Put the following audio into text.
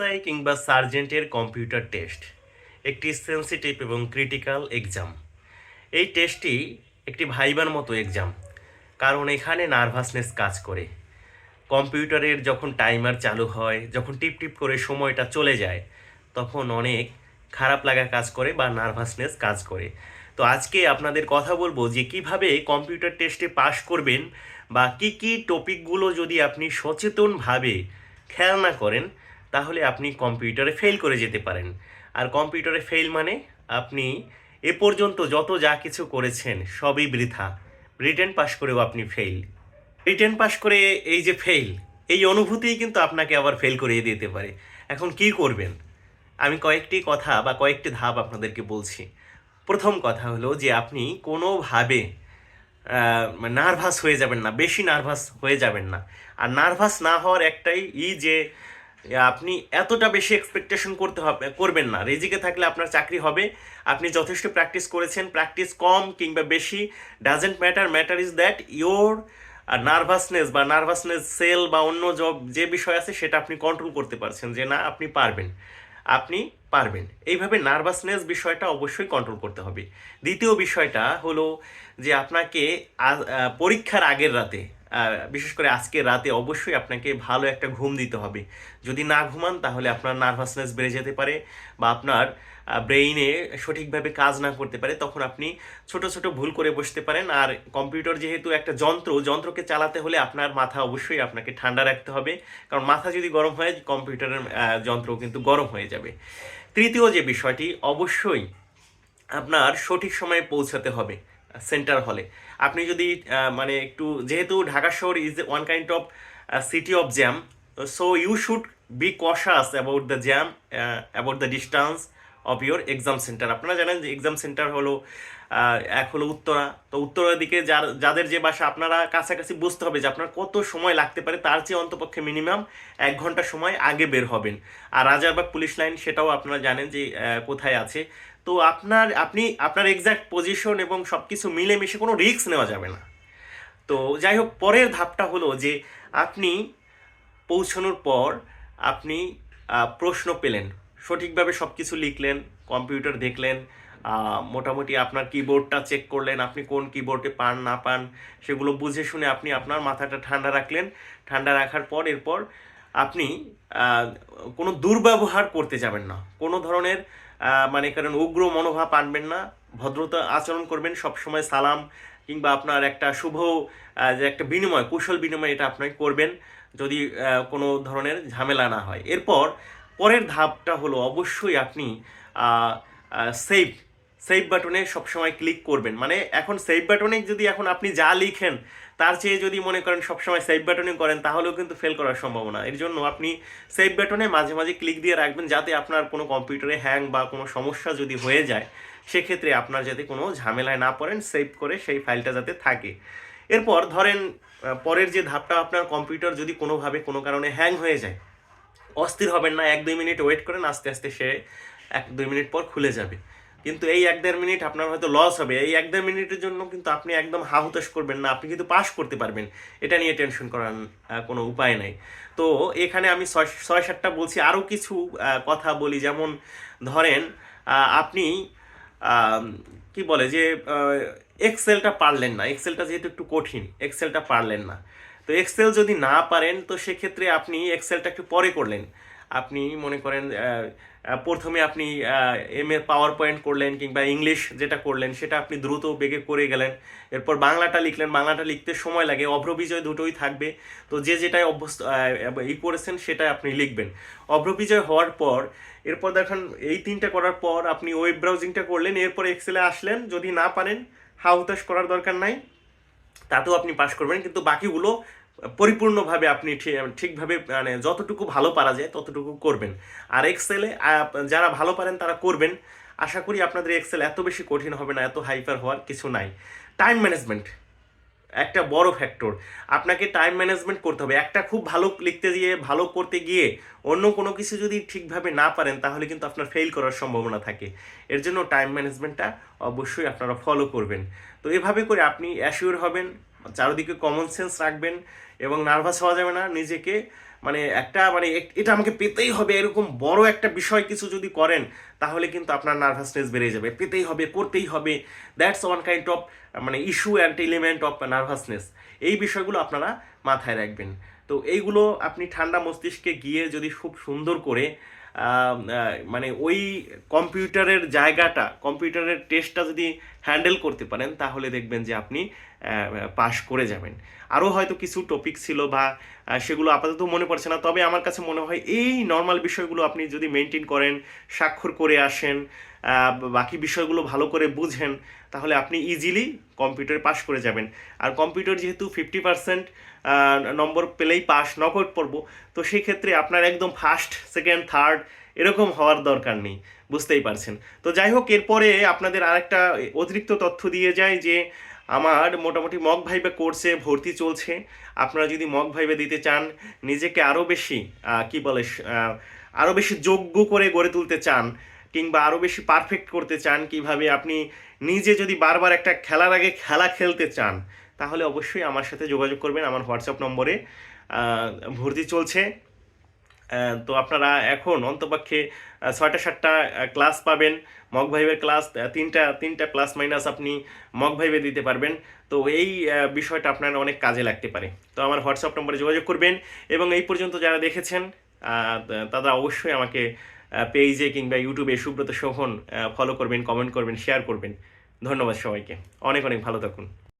SI কিংবা সার্জেন্টের computer test, একটি সেন্সিটিভ এবং ক্রিটিক্যাল এক্সাম। এই টেস্টটি একটি ভাইবার মতো এক্সাম, কারণ এখানে নার্ভাসনেস কাজ করে। কম্পিউটারের যখন টাইমার চালু হয়, যখন টিপ টিপ করে সময়টা চলে যায়, তখন অনেক খারাপ লাগা কাজ করে বা নার্ভাসনেস কাজ করে। তো আজকে আপনাদের কথা বলব যে কীভাবে কম্পিউটার টেস্টে পাশ করবেন বা কি কি টপিকগুলো যদি আপনি সচেতনভাবে খেয়াল না করেন তাহলে আপনি কম্পিউটারে ফেল করে যেতে পারেন। আর কম্পিউটারে ফেল মানে আপনি এ পর্যন্ত যত যা কিছু করেছেন সবই বৃথা। রিটেন পাশ করেও আপনি ফেল রিটেন পাশ করে এই যে ফেল এই অনুভূতিই কিন্তু আপনাকে আবার ফেল করিয়ে দিতে পারে। এখন কি করবেন? আমি কয়েকটি কথা বা কয়েকটি ধাপ আপনাদেরকে বলছি। প্রথম কথা হলো যে আপনি কোনোভাবে নার্ভাস হয়ে যাবেন না, বেশি নার্ভাস হয়ে যাবেন না। আর নার্ভাস না হওয়ার একটাই ই যে আপনি এতটা বেশি এক্সপেকটেশন করতে হবে, করবেন না। রেজিকে থাকলে আপনার চাকরি হবে। আপনি যথেষ্ট প্র্যাকটিস করেছেন প্র্যাকটিস কম কিংবা বেশি। Doesn't matter matter is that your nervousness বা নার্ভাসনেস সেল বা অন্য জব যে বিষয় আছে সেটা আপনি কন্ট্রোল করতে পারছেন যে না, আপনি পারবেন। আপনি পারবেন। এইভাবে নার্ভাসনেস বিষয়টা অবশ্যই কন্ট্রোল করতে হবে। দ্বিতীয় বিষয়টা হলো যে আপনাকে পরীক্ষার আগের রাতে বিশেষ করে আজকে রাতে অবশ্যই আপনাকে ভালো একটা ঘুম দিতে হবে। যদি না ঘুমান, তাহলে আপনার নার্ভাসনেস বেড়ে যেতে পারে বা আপনার ব্রেইনে সঠিকভাবে কাজ না করতে পারে, তখন আপনি ছোট ছোট ভুল করে বসতে পারেন। আর কম্পিউটার যেহেতু একটা যন্ত্র, যন্ত্রকে চালাতে হলে আপনার মাথা অবশ্যই আপনাকে ঠান্ডা রাখতে হবে। কারণ মাথা যদি গরম হয়, কম্পিউটারের যন্ত্র কিন্তু গরম হয়ে যাবে। তৃতীয় যে বিষয়টি, অবশ্যই আপনার সঠিক সময়ে পৌঁছাতে হবে। সেন্টার হলে আপনি যদি মানে একটু, যেহেতু ঢাকা শহর is one kind of city of jam so you should be conscious about the jam about the distance of your exam centre আপনারা জানেন যে এক্সাম সেন্টার হলো এক হলো উত্তরা। তো উত্তরার দিকে যার, যাদের যে বাসা, আপনারা কাছাকাছি বুঝতে হবে যে আপনার কত সময় লাগতে পারে। তার চেয়ে অন্তপক্ষে মিনিমাম এক ঘণ্টা সময় আগে বের হবেন। আর রাজারবাগ পুলিশ লাইন, সেটাও আপনারা জানেন যে কোথায় আছে। তো আপনার, আপনি, আপনার এক্সাক্ট পজিশন এবং সব কিছু মিলেমিশে কোনো রিস্ক নেওয়া যাবে না। তো যাই হোক, পরের ধাপটা হলো যে আপনি পৌঁছানোর পর আপনি প্রশ্ন পেলেন। সঠিকভাবে সব কিছু লিখলেন কম্পিউটার দেখলেন মোটামুটি আপনার কিবোর্ডটা চেক করলেন, আপনি কোন কিবোর্ডে পান, না পান, সেগুলো বুঝে শুনে আপনি আপনার মাথাটা ঠান্ডা রাখলেন। ঠান্ডা রাখার পর এরপর আপনি কোনো দুর্ব্যবহার করতে যাবেন না। কোনো ধরনের মানে কারণ উগ্র মনোভাব আনবেন না, ভদ্রতা আচরণ করবেন, সবসময় সালাম কিংবা আপনার একটা শুভ যে একটা বিনিময়, কুশল বিনিময় এটা আপনি করবেন, যদি কোনো ধরনের ঝামেলা না হয়। এরপর পরের ধাপটা হলো অবশ্যই আপনি সেভ সেভ বাটনে সবসময় ক্লিক করবেন। মানে এখন সেভ বাটনে যদি এখন আপনি যা লিখেন, তার চেয়ে যদি মনে করেন সবসময় সেভ বাটনে করেন, তাহলেও কিন্তু ফেল করার সম্ভাবনা। এর জন্য আপনি সেভ বাটনে মাঝে মাঝে ক্লিক দিয়ে রাখবেন যাতে আপনার কোনো কম্পিউটারে হ্যাং বা কোনো সমস্যা যদি হয়ে যায়, সেক্ষেত্রে আপনার যাতে কোনো ঝামেলায় না পড়েন সেভ করে সেই ফাইলটা যাতে থাকে। এরপর ধরেন পরের যে ধাপটা আপনার কম্পিউটার যদি কোনোভাবে কোনো কারণে হ্যাং হয়ে যায় অস্থির হবেন না, এক দুই মিনিট ওয়েট করেন, আস্তে আস্তে সে এক দুই মিনিট পর খুলে যাবে। কিন্তু এই এক দেড় মিনিট আপনার হয়তো লস হবে। এই এক দেড় মিনিটের জন্য কিন্তু আপনি একদম হাহুতাশ করবেন না, আপনি কিন্তু পাস করতে পারবেন। এটা নিয়ে টেনশন করার কোনো উপায় নাই। তো এখানে আমি ছয় ছয় সাতটা বলছি। আরও কিছু কথা বলি। যেমন ধরেন আপনি কি বলে যে এক্সেলটা পারলেন না। এক্সেলটা যেহেতু একটু কঠিন এক্সেলটা পারলেন না। তো এক্সেল যদি না পারেন, তো সেক্ষেত্রে আপনি এক্সেলটা একটু পরে করলেন। আপনি মনে করেন প্রথমে আপনি এম এর পাওয়ার পয়েন্ট করলেন কিংবা ইংলিশ যেটা করলেন, সেটা আপনি দ্রুত বেগে করে গেলেন। এরপর বাংলাটা লিখলেন। বাংলাটা লিখতে সময় লাগে, অভ্রবিজয় দুটোই থাকবে। তো যে যেটাই অভ্যস্ত ই করেছেন, সেটাই আপনি লিখবেন। অভ্রবিজয় হওয়ার পর, এরপর দেখেন, এই তিনটা করার পর আপনি ওয়েব ব্রাউজিংটা করলেন। এরপর এক্সেলে আসলেন। যদি না পারেন হাউতাশ করার দরকার নাই। তাতেও আপনি পাশ করবেন। কিন্তু বাকিগুলো পরিপূর্ণভাবে আপনি ঠিকভাবে মানে যতটুকু ভালো পারা যায় ততটুকু করবেন। আর এক্সেলে যারা ভালো পারেন তারা করবেন। আশা করি আপনাদের এক্সেল এত বেশি কঠিন হবে না, এত হাইপার হওয়ার কিছু নাই। টাইম ম্যানেজমেন্ট একটা বড় ফ্যাক্টর আপনাকে টাইম ম্যানেজমেন্ট করতে হবে। একটা খুব ভালো লিখতে গিয়ে, ভালো করতে গিয়ে অন্য কোনো কিছু যদি ঠিকভাবে না পারেন, তাহলে কিন্তু আপনার ফেল করার সম্ভাবনা থাকে। এর জন্য টাইম ম্যানেজমেন্টটা অবশ্যই আপনারা ফলো করবেন। তো এভাবে করে আপনি অ্যাসিওর হবেন, চারিদিকে কমন সেন্স রাখবেন। এবং নার্ভাস হওয়া যাবে না, নিজেকে মানে একটা মানে এটা আমাকে পেতেই হবে, এরকম বড় একটা বিষয় কিছু যদি করেন, তাহলে কিন্তু আপনার নার্ভাসনেস বেড়ে যাবে, পেতেই হবে করতেই হবে। দ্যাটস ওয়ান কাইন্ড অফ মানে issue and element of nervousness. এই বিষয়গুলো আপনারা মাথায় রাখবেন। তো এইগুলো আপনি ঠান্ডা মস্তিষ্কে গিয়ে যদি খুব সুন্দর করে মানে ওই কম্পিউটারের জায়গাটা, কম্পিউটারের টেস্টটা যদি হ্যান্ডেল করতে পারেন, তাহলে দেখবেন যে আপনি পাশ করে যাবেন। আরও হয়তো কিছু টপিক ছিল বা সেগুলো আপাতত মনে পড়ছে না, তবে আমার কাছে মনে হয় এই নর্মাল বিষয়গুলো আপনি যদি মেনটেন করেন, স্বাক্ষর করে আসেন বাকি বিষয়গুলো ভালো করে বুঝেন, তাহলে আপনি ইজিলি কম্পিউটারে পাশ করে যাবেন। আর কম্পিউটার যেহেতু ফিফটি পার্সেন্ট নম্বর পেলেই পাস নকআউট পড়ব, তো সেই ক্ষেত্রে আপনার একদম ফার্স্ট সেকেন্ড থার্ড এরকম হওয়ার দরকার নেই, বুঝতেই পারছেন। তো যাই হোক, এরপরে আপনাদের আরেকটা অতিরিক্ত তথ্য দিয়ে যায় যে, আমার মোটামুটি মক ভাইবে কোর্সে ভর্তি চলছে। আপনারা যদি মক ভাইবে দিতে চান, নিজেকে আরও বেশি কি বলে আরও বেশি যোগ্য করে গড়ে তুলতে চান কিংবা আরও বেশি পারফেক্ট করতে চান, কীভাবে আপনি নিজে যদি বারবার একটা খেলার আগে খেলা খেলতে চান, তাহলে অবশ্যই আমার সাথে যোগাযোগ করবেন। আমার হোয়াটসঅ্যাপ নম্বরে ভর্তি চলছে। তো আপনারা এখন অন্তপক্ষে ছয়টা, সাতটা ক্লাস পাবেন। মক ভাইবের ক্লাস তিনটা তিনটা প্লাস মাইনাস আপনি মক ভাইবে দিতে পারবেন। তো এই বিষয়টা আপনার অনেক কাজে লাগতে পারে। তো আমার হোয়াটসঅ্যাপ নম্বরে যোগাযোগ করবেন এবং এই পর্যন্ত যারা দেখেছেন তারা অবশ্যই আমাকে পেজে কিংবা ইউটিউবে সুব্রত সোহন ফলো করবেন কমেন্ট করবেন শেয়ার করবেন। ধন্যবাদ সবাইকে। অনেক অনেক ভালো থাকুন।